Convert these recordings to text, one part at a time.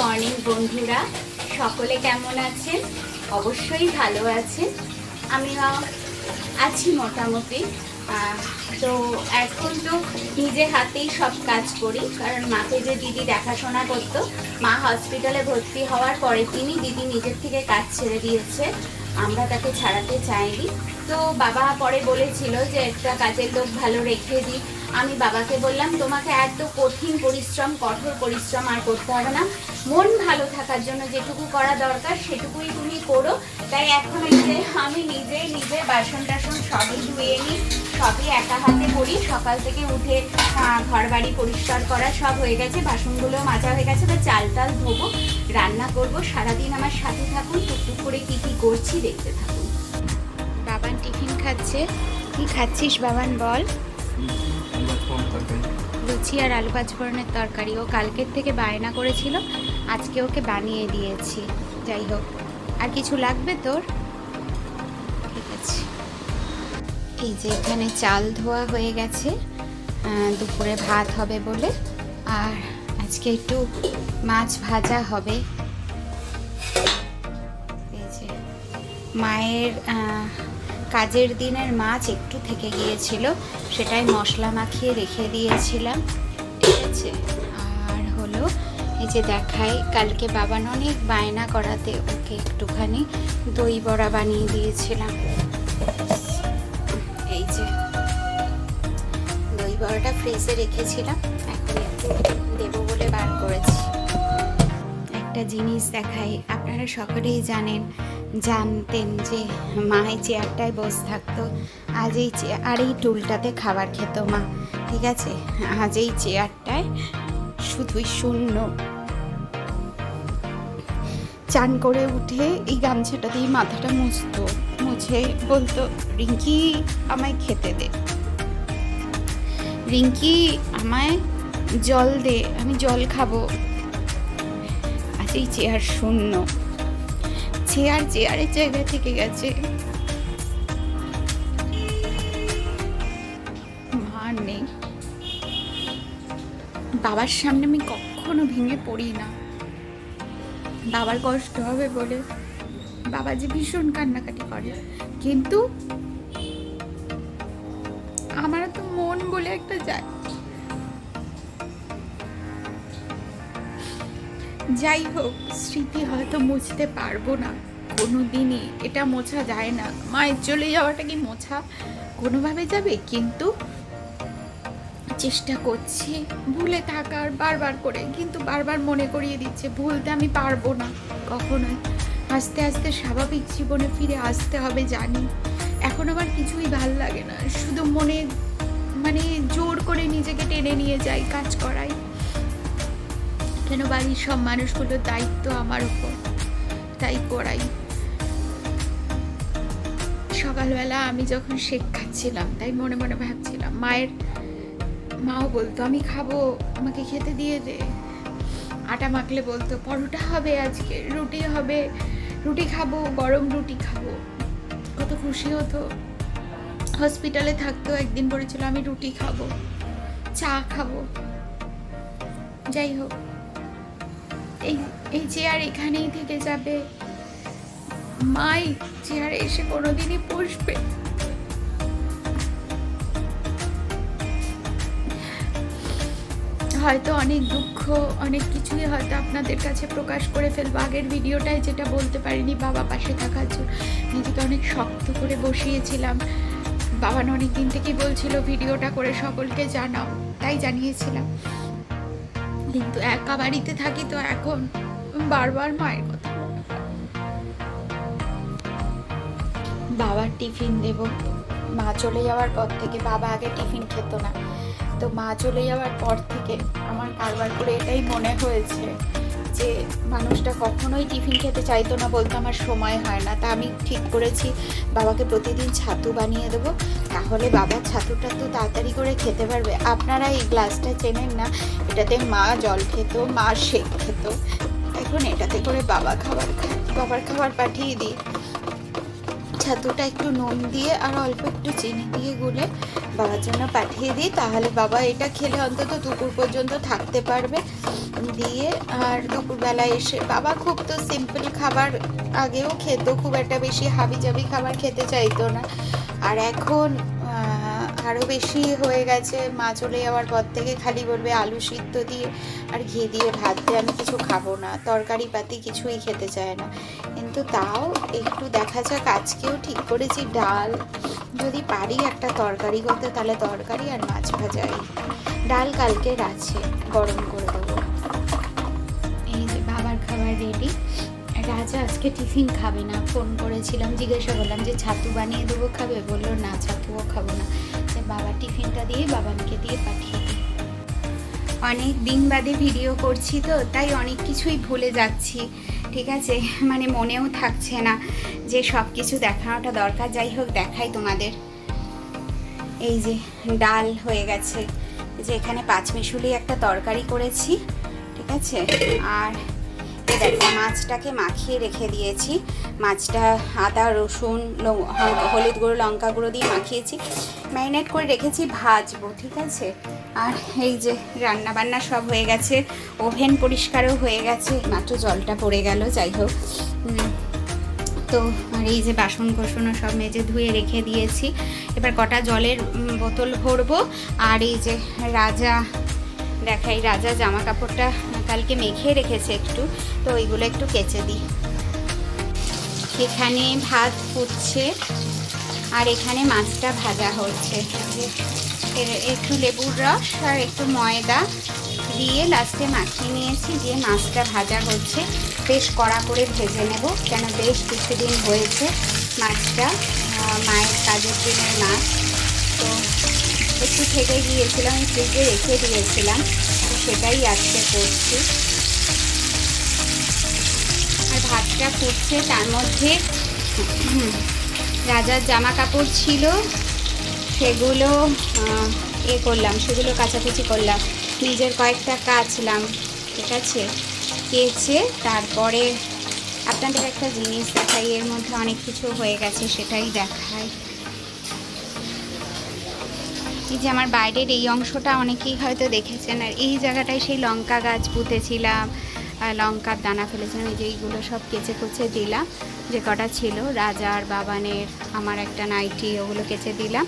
Morning বন্ধুরা, সকলে কেমন আছেন? অবশ্যই ভালো আছেন। আমিও আছি মোটামুটি। তো এখন তো নিজে হাতেই সব কাজ করি, কারণ মাকে যে দিদি দেখাশোনা করতো, মা হসপিটালে ভর্তি হওয়ার পরে তিনি দিদি নিজের থেকে কাজ ছেড়ে দিয়েছে। আমরা তাকে ছাড়াতে চাইনি। তো বাবা পরে বলেছিল যে একটা কাজের লোক ভালো রেখে দিই আমি বাবাকে বললাম, তোমাকে এত কঠিন পরিশ্রম, কঠোর পরিশ্রম আর করতে হবে না। মন ভালো থাকার জন্য যেটুকু করা দরকার, সেটুকুই তুমি করো। তাই এখন যে আমি নিজেই নিজে বাসন টাসন সবই ধুয়ে নিই, সবই একা হাতে করি। সকাল থেকে উঠে ঘর বাড়ি পরিষ্কার করা সব হয়ে গেছে। বাসনগুলো মাজা হয়ে গেছে। তো চাল টাল ধোবো, রান্না করব। সারাদিন আমার সাথে থাকুন, টুকটুক করে কি কি করছি দেখতে থাকুন। বাবান টিফিন খাচ্ছে। কি খাচ্ছিস বাবান বল? লুচি আর আলু পাঁচফোড়নের তরকারি ও কালকের থেকে বায়না করেছিল, আজকে ওকে বানিয়ে দিয়েছি। যাই হোক, আর কিছু লাগবে তোর? ঠিক আছে। এই যে এখানে চাল ধোয়া হয়ে গেছে দুপুরে ভাত হবে বলে, আর আজকে একটু মাছ ভাজা হবে। মায়ের কাজের দিনের মাছ একটু থেকে গিয়েছিল, সেটাই মশলা মাখিয়ে রেখে দিয়েছিলাম। ঠিক আছে, আর হলো এই যে দেখাই, কালকে বাবান অনেক বায়না করাতে ওকে একটুখানি দই বড়া বানিয়ে দিয়েছিলাম। এই যে দই বড়াটা ফ্রিজে রেখেছিলাম, এখন একটু দেবো বলে বার করেছি। একটা জিনিস দেখাই, আপনারা সকলেই জানেন জানতেন যে মা এই চেয়ারটায় বসে থাকতো। আজ এই চেয়ার এই টুলটাতে খাবার খেত মা। ঠিক আছে? আজ এই চেয়ারটায় শুধুই শূন্য। চান করে উঠে এই গামছাটা দিয়ে মাথাটা মুছতো। মুছে বলতো, রিঙ্কি, আমায় খেতে দে। রিঙ্কি, আমায় জল দে, আমি জল খাব। আজ এই চেয়ার শূন্য। চেয়ার চেয়ারের জায়গায় থেকে গেছে। মা নেই। বাবার সামনে আমি কখনো ভেঙে পড়ি না। বাবার কষ্ট হবে বলে বাবা যে ভীষণ কান্নাকাটি করে। কিন্তু আমার তো মন বলে একটা যায় যাই হোক, স্মৃতি হয়তো মুছতে পারব না। কোনো দিনই এটা মোছা যায় না। মায়ের চলে যাওয়াটা কি মোছা? কোনোভাবে যাবে? কিন্তু চেষ্টা করছি। ভুলে থাকার বারবার করে, কিন্তু বারবার মনে করিয়ে দিচ্ছে, ভুলতে আমি পারব না। কখনোই আস্তে আস্তে স্বাভাবিক জীবনে ফিরে আসতে হবে, জানি। এখন আমার কিছুই ভালো লাগে না। শুধু মনে মানে জোর করে নিজেকে টেনে নিয়ে যাই, কাজ করাই। কেন বাড়ির সব মানুষগুলোর দায়িত্ব আমার উপর। তাই করাই সকালবেলা আমি যখন শেক খাচ্ছিলাম, তাই মনে মনে ভাবছিলাম, মায়ের মাও বলতো, আমি খাব, আমাকে খেতে দিয়ে দে। আটা মাখলে বলতো, পরোটা হবে আজকে, রুটি হবে, রুটি খাব, গরম রুটি খাব। কত খুশি হতো। হসপিটালে থাকতো একদিন বলেছিল, আমি রুটি খাব, চা খাব। যাই হোক এই এই চেয়ার এখানেই থেকে যাবে। মাই চেয়ারে এসে কোনোদিনই বসবে। হয়তো অনেক দুঃখ, অনেক কিছুই হয়তো আপনাদের কাছে প্রকাশ করে ফেলব। আগের ভিডিওটায় যেটা বলতে পারিনি, বাবা পাশে থাকার জন্য। নিজেকে অনেক শক্ত করে বসিয়েছিলাম। বাবা অনেক দিন থেকেই বলছিল, ভিডিওটা করে সকলকে জানাও। তাই জানিয়েছিলাম। কিন্তু একা বাড়িতে থাকি তো এখন বারবার মায়ের কথা বাবার টিফিন দেব। মা চলে যাওয়ার পর থেকে বাবা আগে টিফিন খেত না। তো মা চলে যাওয়ার পর থেকে আমার বারবার করে এটাই মনে হয়েছে যে মানুষটা কখনোই টিফিন খেতে চাইতো না বলতো আমার সময় হয় না। তা আমি ঠিক করেছি। বাবাকে প্রতিদিন ছাতু বানিয়ে দেবো। তাহলে বাবার ছাতুটা তো তাড়াতাড়ি করে খেতে পারবে। আপনারা এই গ্লাসটা চেনেন না? এটাতে মা জল খেত, মা শেক খেত। এখন এটাতে করে বাবা খাবার খায়। বাবার খাবার পাঠিয়ে দিই। ছাতুটা একটু নুন দিয়ে আর অল্প একটু চিনি দিয়ে গুলে বাবার জন্য পাঠিয়ে দিই। তাহলে বাবা এটা খেলে অন্তত দুপুর পর্যন্ত থাকতে পারবে। দিয়ে আর দুপুরবেলা এসে, বাবা খুব তো সিম্পল খাবার আগেও খেত, খুব একটা বেশি হাবি জাবি খাবার খেতে চাইতো না। আর এখন আরও বেশি হয়ে গেছে, মা চলে যাওয়ার পর থেকে খালি বলবে আলু সিদ্ধ দিয়ে আর ঘি দিয়ে ভাত দিয়ে আমি কিছু খাব না তরকারি পাতি কিছুই খেতে চায় না। কিন্তু তাও একটু দেখা যাক, আজকেও ঠিক করেছি ডাল। যদি পারি একটা তরকারি করতে, তাহলে তরকারি আর মাছ ভাজাই। ডাল কালকের আছে, গরম করে। খাবার রেডি রাজা আজকে টিফিন খাবে না। ফোন করেছিলাম, জিজ্ঞাসা করলাম যে, ছাতু বানিয়ে দেবো খাবে? বলল, না, ছাতুও খাব না। তাই বাবা টিফিনটা দিয়ে বাবাকে দিয়ে পাঠিয়ে দিই অনেক দিন বাদে ভিডিও করছি তো, তাই অনেক কিছুই ভুলে যাচ্ছি। ঠিক আছে? মানে মনেও থাকছে না যে সব কিছু দেখানোটা দরকার। যাই হোক, দেখাই তোমাদের। এই যে, ডাল হয়ে গেছে। যে, এখানে পাঁচমিশুলি একটা তরকারি করেছি। ঠিক আছে? আর দেখো, মাছটাকে মাখিয়ে রেখে দিয়েছি। মাছটা আদা, রসুন হলুদ গুঁড়ো, লঙ্কা গুঁড়ো দিয়ে মাখিয়েছি। ম্যারিনেট করে রেখেছি ভাজবো, ঠিক আছে? আর এই যে রান্না বান্না সব হয়ে গেছে, ওভেন পরিষ্কারও হয়ে গেছে, মাত্র জলটা পড়ে গেল, যাই হোক। তো আর এই যে বাসন কোসনও সব মেজে ধুয়ে রেখে দিয়েছি। এবার কটা জলের বোতল ভরবো। আর এই যে রাজা দেখাই, রাজা জামা কাপড়টা কালকে মেখে রেখেছে একটু, তো ওইগুলো একটু কেচে দিই। এখানে ভাত ফুটছে আর এখানে মাছটা ভাজা হচ্ছে। একটু লেবুর রস আর একটু ময়দা দিয়ে লাস্টে মাখিয়ে নিয়েছি, দিয়ে মাছটা ভাজা হচ্ছে। বেশ কড়া করে ভেজে নেব, কেন বেশ কিছুদিন হয়েছে মাছটা মায়ের কাজের দিনের মাছ। একটু থেকে গিয়েছিলাম, ফ্রিজে রেখে দিয়েছিলাম সেটাই আজকে করছি। আর ভাতটা ফুটছে তার মধ্যে রাজার জামা কাপড় ছিল, সেগুলো এ করলাম, সেগুলো কাচাকুচি করলাম। নিজের কয়েকটা কাচলাম, ঠিক আছে? কেচে তারপরে আপনাদের একটা জিনিস দেখাই, এর মধ্যে অনেক কিছু হয়ে গেছে, সেটাই দেখাই। এই যে আমার বাইরের এই অংশটা অনেকেই হয়তো দেখেছেন। আর এই জায়গাটায় সেই লঙ্কা গাছ পুঁতেছিলাম লঙ্কার দানা ফেলেছিলাম, এই যে এইগুলো সব কেচে কুচে দিলাম, যে কটা ছিল, রাজার, বাবানের, আমার একটা নাইটি, ওগুলো কেচে দিলাম।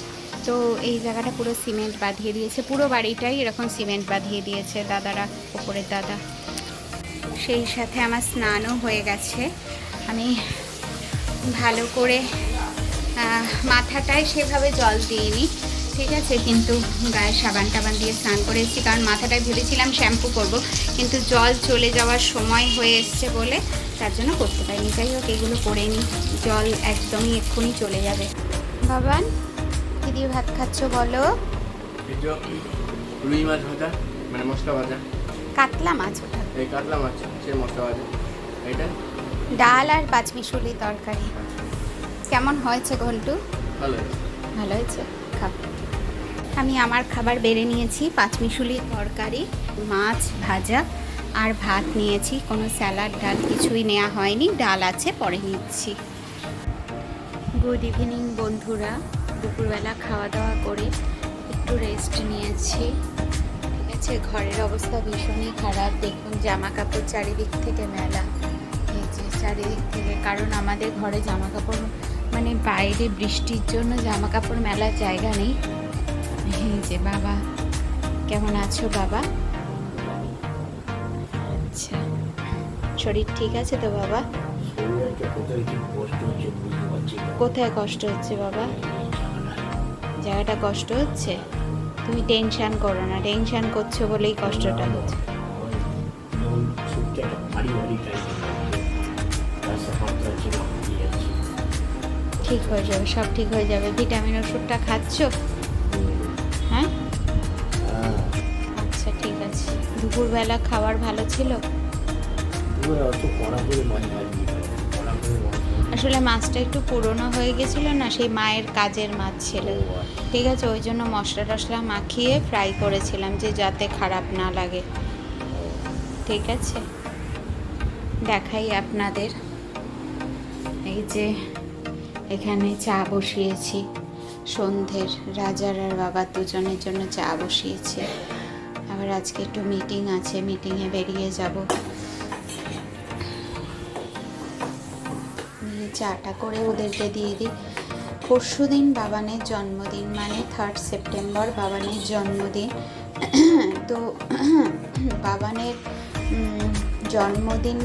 তো এই জায়গাটা পুরো সিমেন্ট বাঁধিয়ে দিয়েছে, পুরো বাড়িটাই এরকম সিমেন্ট বাঁধিয়ে দিয়েছে, দাদারা, ওপরের দাদা। সেই সাথে আমার স্নানও হয়ে গেছে। আমি ভালো করে মাথাটায় সেভাবে জল দিইনি। ঠিক আছে কিন্তু গায়ে সাবান টাবান দিয়ে স্নান করে এসেছি কারণ মাথাটায় ভেবেছিলাম শ্যাম্পু করব কিন্তু জল চলে যাওয়ার সময় হয়ে এসছে বলে তার জন্য করতে পারিনি। যাই হোক এগুলো করে নিই জল একদমই এক্ষুনি চলে যাবে। বাবান দিয়ে ভাত খাচ্ছ বলো? রুই মাছ ভাজা মানে মশলা ভাজা। কাতলা মাছ ওটা। এই কাতলা মাছ সে মশলা ভাজা। এটা ডাল আর পাঁচমিশুলি তরকারি। কেমন হয়েছে ঘন্টু? ভালো। ভালো হয়েছে? খাও। আমি আমার খাবার বেড়ে নিয়েছি। পাঁচমিশুলি তরকারি, মাছ ভাজা আর ভাত নিয়েছি। কোনো স্যালাড, ডাল কিছুই নেওয়া হয়নি। ডাল আছে, পরে নিচ্ছি। গুড ইভিনিং বন্ধুরা। দুপুরবেলা খাওয়া দাওয়া করে একটু রেস্ট নিয়েছি। ঠিক আছে, ঘরের অবস্থা ভীষণই খারাপ। দেখুন জামা কাপড় চারিদিক থেকে মেলা। চারিদিক থেকে, কারণ আমাদের ঘরে জামা কাপড় মানে বাইরে বৃষ্টির জন্য জামা কাপড় মেলার জায়গা নেই। এই যে বাবা। কেমন আছো বাবা? আচ্ছা। শরীর ঠিক আছে তো বাবা? কোথায় কষ্ট হচ্ছে বাবা? জায়গাটা কষ্ট হচ্ছে? তুমি টেনশন করো না, টেনশন করছ বলেই কষ্টটা হচ্ছে। ঠিক হয়ে যাবে, সব ঠিক হয়ে যাবে। ভিটামিন ওষুধটা খাচ্ছো? দুপুরবেলা খাবার ভালো ছিল। আসলে মাছটা একটু পুরনো হয়ে গেছিল না সেই মায়ের কাজের মাছ ছিল। আচ্ছা। ঠিক আছে ওই জন্য মশলা টশলা মাখিয়ে ফ্রাই করেছিলাম যে যাতে খারাপ না লাগে। ঠিক আছে দেখাই আপনাদের। এই যে এখানে চা বসিয়েছি সন্ধ্যের রাজার আর বাবার দুজনের জন্য চা বসিয়েছি। আবার আজকে একটু মিটিং আছে মিটিংয়ে বেরিয়ে যাব। দিয়ে চাটা করে ওদেরকে দিয়ে দিই। পরশু দিন বাবানের জন্মদিন মানে থার্ড সেপ্টেম্বর বাবানের জন্মদিন। তো বাবানের জন্মদিন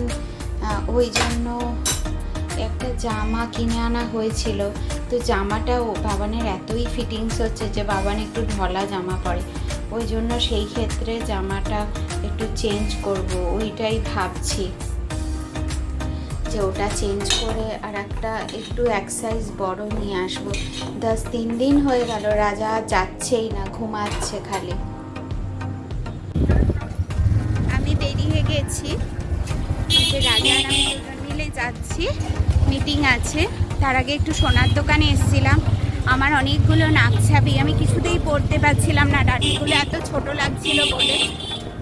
ওই জন্য একটা জামা কিনে আনা হয়েছিল। তো জামাটা বাবানের এতই ফিটিংস হচ্ছে যে বাবান একটু ঢলা জামা পরে। ওই জন্য সেই ক্ষেত্রে জামাটা একটু চেঞ্জ করব, ওইটাই ভাবছি। যে ওটা চেঞ্জ করে আর একটা একটু এক সাইজ বড় নিয়ে আসব। দশ তিন দিন হয়ে গেল, রাজা যাচ্ছেই না, ঘুমাচ্ছে খালি। আমি বেরিয়ে গেছি। যে রাজা আর আমি মিলে যাচ্ছি মিটিং আছে। তার আগে একটু সোনার দোকানে এসেছিলাম। আমার অনেকগুলো নাক ছাবি আমি কিছুতেই পড়তে পারছিলাম না ডাটিগুলো এত ছোট লাগছিল বলে।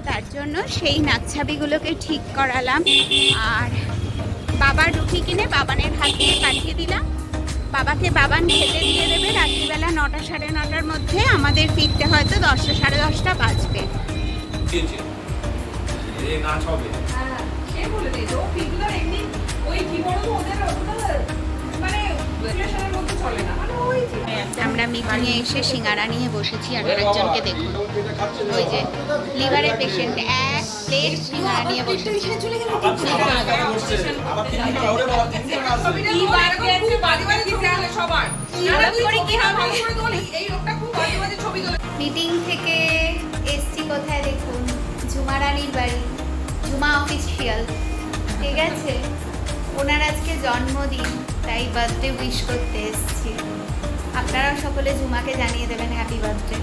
তার জন্য সেই নাক ছাবিগুলোকে ঠিক করালাম। আর বাবার রুটি কিনে বাবানের হাত দিয়ে পাঠিয়ে দিলাম। বাবাকে বাবান খেতে দিয়ে দেবে রাত্রিবেলা নটা সাড়ে নটার মধ্যে আমাদের ফিরতে হয়তো দশটা সাড়ে দশটা বাজবে। হবে। সে বলে দিয়েছে। ও পিগুলোর এমনি ওই কি বলব ওদের আমরা মিটিংয়ে এসে সিঙ্গারা নিয়ে বসেছি আর একজনকে দেখুন। ওই যে লিভারের পেশেন্ট এক প্লেট সিঙ্গারা নিয়ে বসেছি। মিটিং থেকে এসছি কোথায় দেখুন? ঝুমা রানীর বাড়ি, ঝুমা অফিসিয়াল ঠিক আছে? ওনার আজকে জন্মদিন। তাই বার্থডে উইশ করতে এসেছি। আপনারা সকলে ঝুমাকে জানিয়ে দেবেন হ্যাপি বার্থডে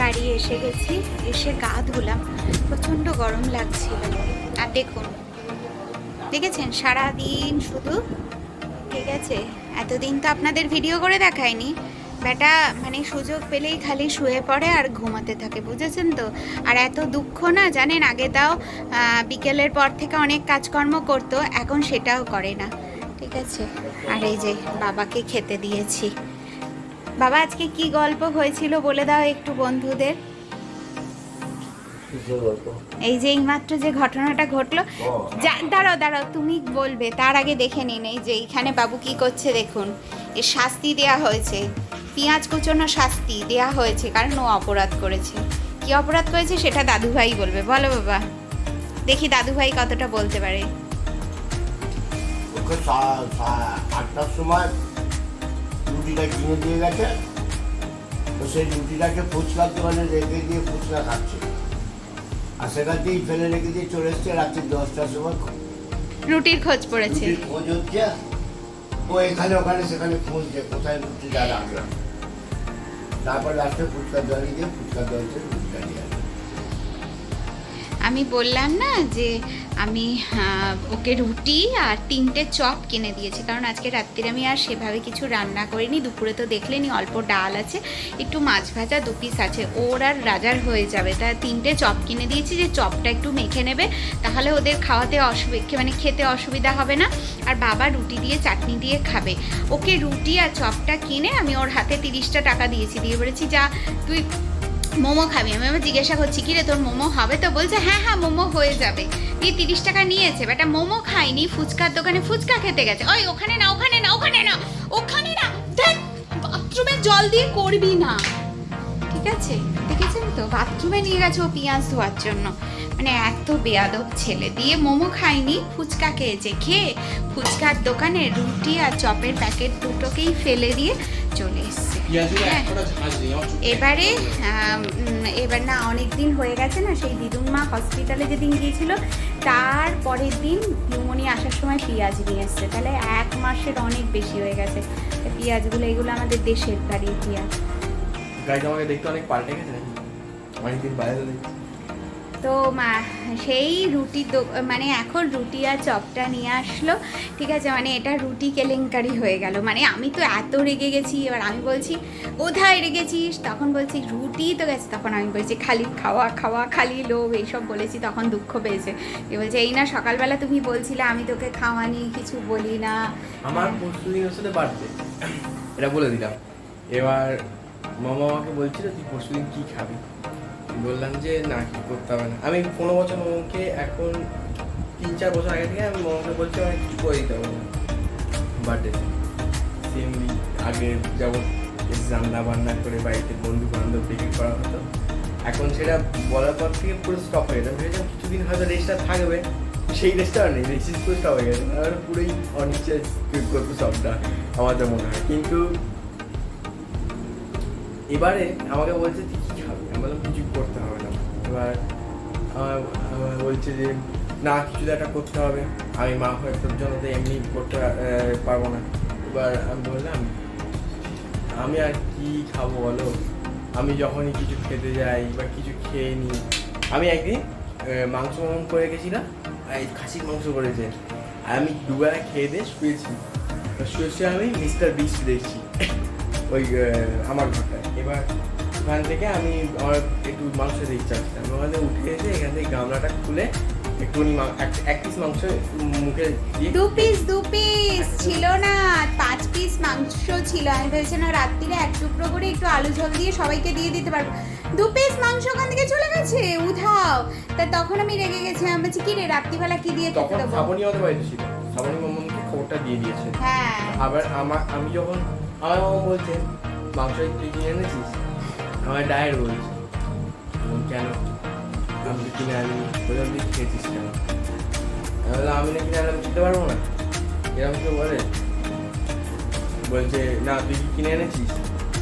বাড়ি এসে গেছি, এসে গা ধুলাম, প্রচণ্ড গরম লাগছিল। আর দেখুন, দেখেছেন, সারাদিন শুধু, ঠিক আছে, এতদিন তো আপনাদের ভিডিও করে দেখায়নি। বেটা মানে সুযোগ পেলেই খালি শুয়ে পড়ে আর ঘুমাতে থাকে, বুঝেছেন তো? আর এত দুঃখ না, জানেন, আগে তাও বিকেলের পর থেকে অনেক কাজকর্ম করতো, এখন সেটাও করে না। ঠিক আছে। আর এই যে বাবাকে খেতে দিয়েছি। বাবা আজকে কি গল্প হয়েছিল বলে দাও একটু বন্ধুদের। এই যে এইমাত্র যে ঘটনাটা ঘটলো ও। যা- দাঁড়াও দাঁড়াও তুমি বলবে তার আগে দেখে নিন এই যে এইখানে বাবু কি করছে দেখুন। এর শাস্তি দেয়া হয়েছে। পেঁয়াজ কুচোনো শাস্তি দেয়া হয়েছে কারণ ও অপরাধ করেছে। কি অপরাধ করেছে সেটা দাদুভাই বলবে। বলো বাবা। দেখি দাদুভাই কতটা বলতে পারে। ওকে আটটার সময় রুটিটা কিনে দিয়ে গেছে। তো সেই রুটিটাকে ফুচকার দোকানে রেখে দিয়ে ফুচকা খাচ্ছে। আর সেখানতেই ফেলে রেখে দিয়ে চলে এসছে রাত্রি দশটার সময়। রুটির খোঁজ পড়েছে। খোঁজ হচ্ছে ও এখানে ওখানে সেখানে খুঁজছে কোথায় রুটিটা রাখলাম। তারপর লাস্টে ফুচকার দোকানে গিয়ে ফুচকার দোকানে আমি বললাম না যে আমি ওকে রুটি আর তিনটে চপ কিনে দিয়েছি। কারণ আজকে রাত্রিরে আমি আর সেভাবে কিছু রান্না করিনি, দুপুরে তো দেখলেনি, অল্প ডাল আছে, একটু মাছ ভাজা দু পিস আছে, ওর আর রাজার হয়ে যাবে। তা তিনটে চপ কিনে দিয়েছি, যে চপটা একটু মেখে নেবে, তাহলে ওদের খাওয়াতে অসুবিধা মানে খেতে অসুবিধা হবে না। আর বাবা রুটি দিয়ে চাটনি দিয়ে খাবে। ওকে রুটি আর চপটা কিনে আমি ওর হাতে তিরিশটা টাকা দিয়েছি। দিয়ে বলেছি, যা, তুই মোমো খাবি। আমি আমার জিজ্ঞাসা করছি কি রে তোর মোমো হবে তো? বলছে হ্যাঁ হ্যাঁ মোমো হয়ে যাবে। দিয়ে তিরিশ টাকা নিয়েছে। বেটা, মোমো খাইনি, ফুচকার দোকানে ফুচকা খেতে গেছে। ওই, ওখানে না ওখানে না ওখানে না ওখানে না দেখ বাথরুমে জল দিয়ে করবি না। ঠিক আছে? দেখেছেন তো? বাথরুমে নিয়ে গেছে ও পেঁয়াজ ধোয়ার জন্য। মানে এত বেয়াদব ছেলে। দিয়ে মোমো খাইনি, ফুচকা খেয়েছে। খেয়ে ফুচকার দোকানে রুটি আর চপের প্যাকেট দুটোকেই ফেলে দিয়ে চলে এসছে। হ্যাঁ। এবারে এবার না অনেক দিন হয়ে গেছে না সেই দিদুন মা হসপিটালে যেদিন গিয়েছিল তার পরের দিন পিউমনি আসার সময় পেঁয়াজ নিয়ে এসছে। তাহলে এক মাসের অনেক বেশি হয়ে গেছে। পেঁয়াজগুলো এগুলো আমাদের দেশের বাড়ির পেঁয়াজ। গাড়িটা আমাকে দেখতে অনেক পাল্টে গেছে অনেকদিন বাইরে তো মা, সেই রুটি মানে এখন রুটি আর চপটা নিয়ে আসলো। ঠিক আছে মানে এটা রুটি কেলেঙ্কারি হয়ে গেল। মানে আমি তো এত রেগে গেছি, এবার আমি বলছি, কোথায় রেগেছিস? তখন বলছি, রুটি তো গেছে। তখন আমি বলছি, খালি খাওয়া খাওয়া, খালি লোভ, এইসব বলেছি, তখন দুঃখ পেয়েছে। এ বলছে, এই না, সকালবেলা তুমি বলছিলে আমি তোকে খাওয়ানি, কিছু বলি না। আমার এটা বলে দিলাম। এবার মামা আমাকে বলছিল, তুই পরশু দিন কী খাবি? বললাম যে, না, কি করতে হবে না। আমি পনেরো বছর মোমোকে এখন তিন চার বছর আগে থেকে আমি মোমোকে বলছি আমি কিছু করে দিতে পারব না বার্থডে সেমলি আগে যেমন রান্না বান্না করে বাড়িতে বন্ধু বান্ধব ডেকে করা হতো। এখন সেটা বলার পর থেকে পুরো স্টপ হয়ে গেছে। ভেবেছিলাম কিছুদিন হয়তো রেস্টটা থাকবে। সেই রেস্টটা আর নেই রেসিস পুরো স্টপ হয়ে গেছে। আর পুরোই অনিশ্চয় করতো সবটা আমাদের মনে হয়। কিন্তু এবারে আমাকে বলছে বললাম, কিছু করতে হবে না। এবার বলছে যে, না, কিছু একটা করতে হবে। আমি মা হয়ে জন্য তো এমনি করতে পারব না। এবার আমি বললাম, আমি আর কি খাব বলো? আমি যখনই কিছু খেতে যাই বা কিছু খেয়ে নিই, আমি একদিন মাংস করে গেছিলাম, এই খাসির মাংস করেছে। আমি দুবেলা খেয়ে দিয়ে শুয়েছি। তো শুয়ে শুয়ে আমি মিস্টার বিস্ট দেখছি, ওই আমার ঘরটায়। এবার ওখান থেকে আমি আমার একটু মাংস দিতে ইচ্ছা হচ্ছে আমি ওখান উঠে এসে এখান থেকে গামলাটা খুলে একটুখানি এক- পিস মাংস মুখে দিয়ে দু পিস দু পিস ছিল না। পাঁচ পিস মাংস ছিল। আমি ভেবেছিলাম রাত্রিরে এক টুকরো করে একটু আলু ঝোল দিয়ে সবাইকে দিয়ে দিতে পারব। দু পিস মাংস ওখান থেকে চলে গেছে উধাও। তা তখন আমি রেগে গেছি আমি বলছি কি রে রাত্রিবেলা কি দিয়ে খেতে দেবো? শ্রাবণী আমাদের বাড়িতে ছিল। শ্রাবণী মামনকে খবরটা দিয়ে দিয়েছে। হ্যাঁ। আবার আমার আমি যখন আমার মামা বলছে মাংস তুই কিনে এনেছিস? আমার ডায়ের বলছে কেন? আমি তো কিনে আনি বললাম তুই খেয়েছিস কেন? আমি বললাম আমি না কিনে আনলাম খেতে পারব না? এরকম কেউ বলে। বলছে না তুই কি কিনে এনেছিস?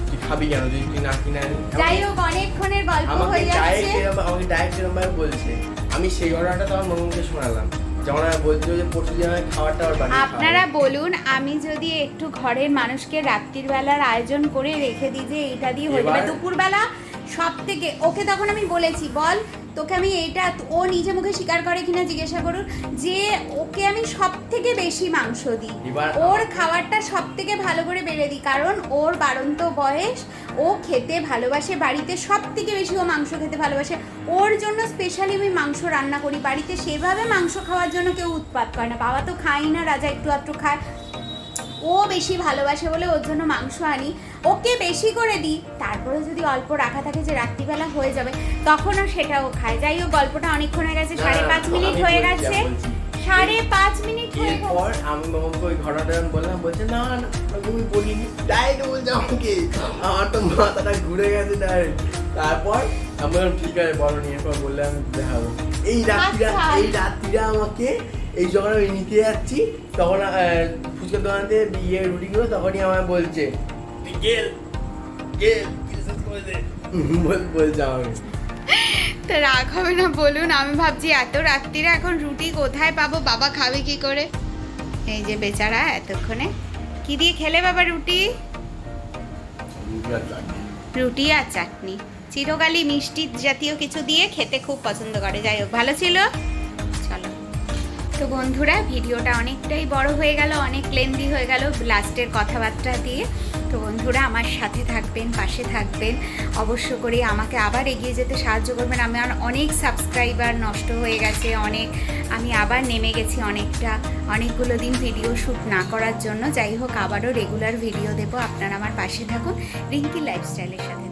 তুই খাবি কেন? তুই তুই না কিনে আনি যাই হোক অনেকক্ষণের গল্প আমাকে হয়ে ডায়েট যাচ্ছে। আমাকে ডায়েট এরকম ভাবে বলছে। আমি সেই ঘটনাটা তো আমার মামুকে শোনালাম। যখন আমি বলছিল যে পরশু দিন আমি খাবারটা বানিয়ে আপনারা বলুন আমি যদি একটু ঘরের মানুষকে রাত্রির বেলার আয়োজন করে রেখে দিই যে এটা দিয়ে হয়ে যাবে। দুপুরবেলা সব থেকে ওকে তখন আমি বলেছি বল তোকে আমি এইটা ও নিজে মুখে স্বীকার করে কিনা জিজ্ঞাসা করুন যে ওকে আমি সব থেকে বেশি মাংস দিই। ওর খাবারটা সব থেকে ভালো করে বেড়ে দিই কারণ ওর বাড়ন্ত বয়স ও খেতে ভালোবাসে বাড়িতে সব থেকে বেশি ও মাংস খেতে ভালোবাসে। ওর জন্য স্পেশালি আমি মাংস রান্না করি বাড়িতে সেভাবে মাংস খাওয়ার জন্য কেউ উৎপাত করে না। বাবা তো খাই না রাজা একটু আধটু খায়। ও বেশি ভালোবাসে বলে ওর জন্য মাংস আনি ওকে বেশি করে দিই তারপরে যদি অল্প রাখা থাকে যে রাত্রিবেলা হয়ে যাবে তখনও সেটাও খায়। যাই হোক গল্পটা অনেকক্ষণ হয়ে গেছে সাড়ে পাঁচ মিনিট হয়ে গেছে। সাড়ে পাঁচ মিনিট হয়ে এরপর আমি মামাকে ওই ঘটনাটা বললাম বলছে না না তুমি বলিনি। ডাইরেক্ট বলছে আমাকে। আমার তো মাথাটা ঘুরে গেছে ডাইরেক্ট তারপর আমি বললাম ঠিক আছে বলো নিয়ে এরপর বললে দেখাবো। এই রাত্রিরা আচ্ছা। এই রাত্রিরা আমাকে এই যখন আমি নিতে যাচ্ছি তখন ফুচকার দোকান থেকে ইয়ে রুটিগুলো তখনই আমায় বলছে। গেল গেল বলছে আমাকে। তো রাগ হবে না বলুন আমি ভাবছি এত রাত্রিরে এখন রুটি কোথায় পাবো বাবা খাবে কি করে? এই যে বেচারা এতক্ষণে। কি দিয়ে খেলে বাবা রুটি? রুটি আর চাটনি। চিরকালই মিষ্টি জাতীয় কিছু দিয়ে খেতে খুব পছন্দ করে। যাই হোক ভালো ছিল? তো বন্ধুরা, ভিডিওটা অনেকটাই বড় হয়ে গেল, অনেক লেন্দি হয়ে গেল লাস্টের কথাবার্তা দিয়ে। তো বন্ধুরা, আমার সাথে থাকবেন, পাশে থাকবেন। অবশ্য করে আমাকে আবার এগিয়ে যেতে সাহায্য করবেন। আমার অনেক সাবস্ক্রাইবার নষ্ট হয়ে গেছে, অনেক, আমি আবার নেমে গেছি অনেকটা, অনেকগুলো দিন ভিডিও শ্যুট না করার জন্য। যাই হোক, আবারও রেগুলার ভিডিও দেবো। আপনারা আমার পাশে থাকুন। রিঙ্কি লাইফস্টাইলের সাথে